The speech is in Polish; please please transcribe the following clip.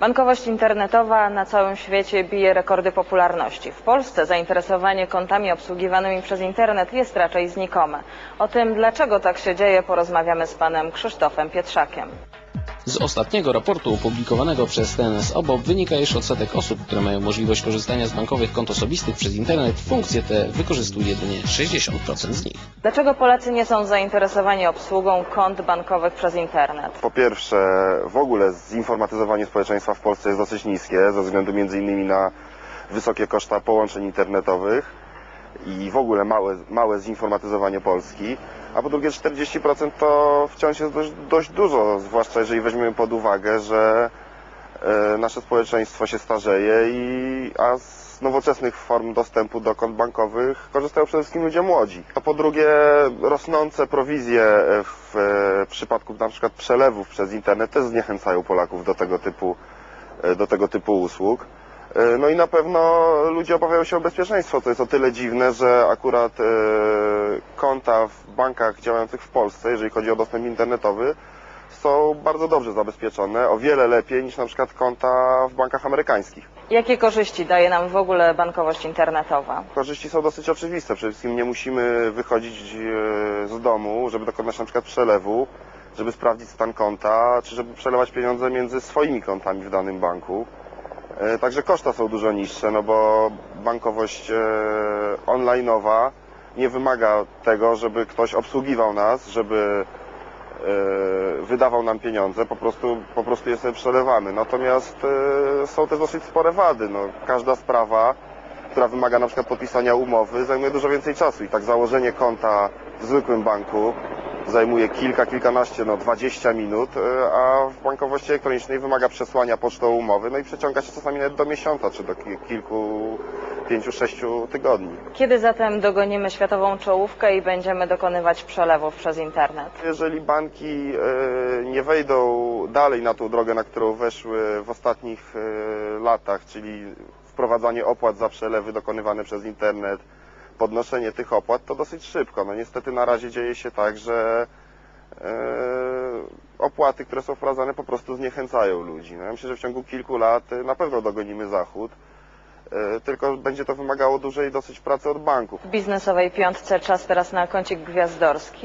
Bankowość internetowa na całym świecie bije rekordy popularności. W Polsce zainteresowanie kontami obsługiwanymi przez internet jest raczej znikome. O tym, dlaczego tak się dzieje, porozmawiamy z panem Krzysztofem Pietrzakiem. Z ostatniego raportu opublikowanego przez TNS OBOP wynika, iż odsetek osób, które mają możliwość korzystania z bankowych kont osobistych przez internet, funkcje te wykorzystuje jedynie 60% z nich. Dlaczego Polacy nie są zainteresowani obsługą kont bankowych przez internet? Po pierwsze, w ogóle zinformatyzowanie społeczeństwa w Polsce jest dosyć niskie, ze względu m.in. na wysokie koszta połączeń internetowych i w ogóle małe, małe zinformatyzowanie Polski. A po drugie, 40% to wciąż jest dość, dość dużo, zwłaszcza jeżeli weźmiemy pod uwagę, że e, nasze społeczeństwo się starzeje, i, a z nowoczesnych form dostępu do kont bankowych korzystają przede wszystkim ludzie młodzi. A po drugie, rosnące prowizje w e, przypadku na przykład przelewów przez internet też zniechęcają Polaków do tego typu, e, do tego typu usług. E, No i na pewno ludzie obawiają się o bezpieczeństwo, co jest o tyle dziwne, że akurat e, konta w bankach działających w Polsce, jeżeli chodzi o dostęp internetowy, są bardzo dobrze zabezpieczone, o wiele lepiej niż na przykład konta w bankach amerykańskich. Jakie korzyści daje nam w ogóle bankowość internetowa? Korzyści są dosyć oczywiste. Przede wszystkim nie musimy wychodzić e, z domu, żeby dokonać na przykład przelewu, żeby sprawdzić stan konta, czy żeby przelewać pieniądze między swoimi kontami w danym banku. E, Także koszta są dużo niższe, no bo bankowość e, online'owa nie wymaga tego, żeby ktoś obsługiwał nas, żeby e, wydawał nam pieniądze, po prostu, po prostu je sobie przelewamy. Natomiast są też dosyć spore wady. No, każda sprawa, która wymaga na przykład podpisania umowy, zajmuje dużo więcej czasu i tak założenie konta w zwykłym banku zajmuje kilka, kilkanaście, no 20 minut, e, a w bankowości elektronicznej wymaga przesłania pocztą umowy, no i przeciąga się czasami nawet do miesiąca, czy do ki- kilku, pięciu, sześciu tygodni. Kiedy zatem dogonimy światową czołówkę i będziemy dokonywać przelewów przez internet? Jeżeli banki e, nie wejdą dalej na tą drogę, na którą weszły w ostatnich e, latach, czyli wprowadzanie opłat za przelewy dokonywane przez internet, podnoszenie tych opłat, to dosyć szybko. No niestety na razie dzieje się tak, że e, opłaty, które są wprowadzane po prostu zniechęcają ludzi. No ja myślę, że w ciągu kilku lat e, na pewno dogonimy Zachód, e, tylko będzie to wymagało dużej dosyć pracy od banków. W biznesowej piątce czas teraz na kącik gwiazdorski.